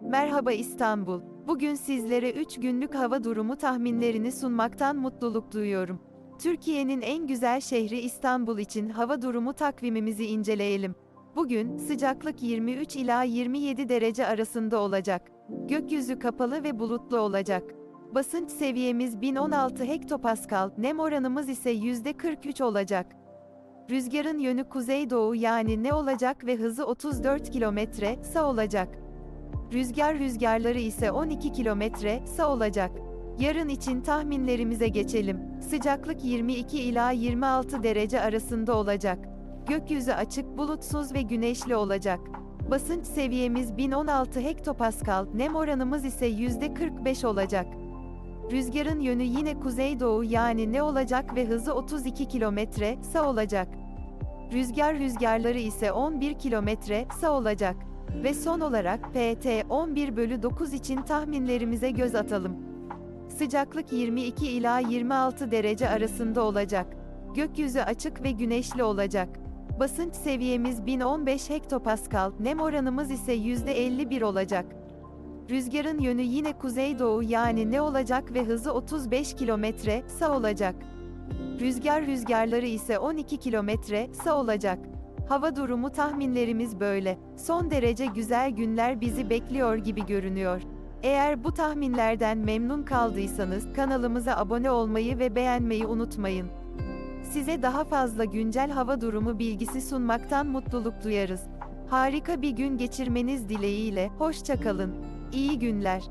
Merhaba İstanbul. Bugün sizlere 3 günlük hava durumu tahminlerini sunmaktan mutluluk duyuyorum. Türkiye'nin en güzel şehri İstanbul için hava durumu takvimimizi inceleyelim. Bugün sıcaklık 23 ila 27 derece arasında olacak. Gökyüzü kapalı ve bulutlu olacak. Basınç seviyemiz 1016 hektopascal, nem oranımız ise %43 olacak. Rüzgarın yönü kuzeydoğu yani ne olacak ve hızı 34 kilometre sağ olacak. Rüzgar rüzgarları ise 12 kilometre sağ olacak. Yarın için tahminlerimize geçelim. Sıcaklık 22 ila 26 derece arasında olacak. Gökyüzü açık, bulutsuz ve güneşli olacak. Basınç seviyemiz 1016 hektopascal, nem oranımız ise %45 olacak. Rüzgarın yönü yine kuzeydoğu yani ne olacak ve hızı 32 kilometre sağ olacak. Rüzgar rüzgarları ise 11 kilometre sağ olacak. Ve son olarak PT 11 bölü 9 için tahminlerimize göz atalım. Sıcaklık 22 ila 26 derece arasında olacak. Gökyüzü açık ve güneşli olacak. Basınç seviyemiz 1015 hektopascal, nem oranımız ise %51 olacak. Rüzgarın yönü yine kuzeydoğu yani ne olacak ve hızı 35 kilometre sağ olacak. Rüzgar rüzgarları ise 12 kilometre sağ olacak. Hava durumu tahminlerimiz böyle. Son derece güzel günler bizi bekliyor gibi görünüyor. Eğer bu tahminlerden memnun kaldıysanız kanalımıza abone olmayı ve beğenmeyi unutmayın. Size daha fazla güncel hava durumu bilgisi sunmaktan mutluluk duyarız. Harika bir gün geçirmeniz dileğiyle, hoşça kalın. İyi günler.